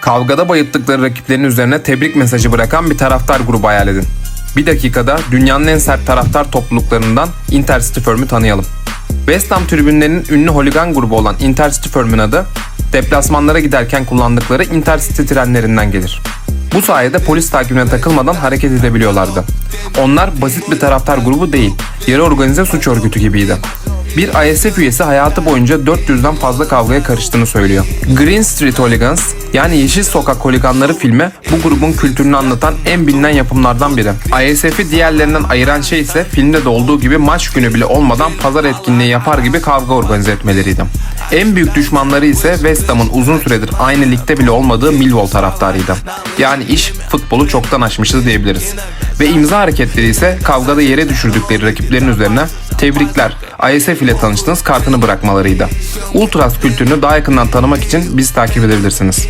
Kavgada bayılttıkları rakiplerinin üzerine tebrik mesajı bırakan bir taraftar grubu hayal edin. Bir dakikada dünyanın en sert taraftar topluluklarından Intercity Firm'ü tanıyalım. West Ham tribünlerinin ünlü holigan grubu olan Intercity Firm'ün adı, deplasmanlara giderken kullandıkları Intercity trenlerinden gelir. Bu sayede polis takibine takılmadan hareket edebiliyorlardı. Onlar basit bir taraftar grubu değil, yarı organize suç örgütü gibiydi. Bir ISF üyesi hayatı boyunca 400'den fazla kavgaya karıştığını söylüyor. Green Street Hooligans yani Yeşil Sokak Holiganları filmi bu grubun kültürünü anlatan en bilinen yapımlardan biri. ISF'i diğerlerinden ayıran şey ise filmde de olduğu gibi maç günü bile olmadan pazar etkinliği yapar gibi kavga organize etmeleriydi. En büyük düşmanları ise West Ham'ın uzun süredir aynı ligde bile olmadığı Millwall taraftarıydı. Yani iş futbolu çoktan aşmıştı diyebiliriz. Ve imza hareketleri ise kavgada yere düşürdükleri rakiplerin üzerine tebrikler ISF ile tanıştığınız kartını bırakmalarıydı. Ultras kültürünü daha yakından tanımak için bizi takip edebilirsiniz.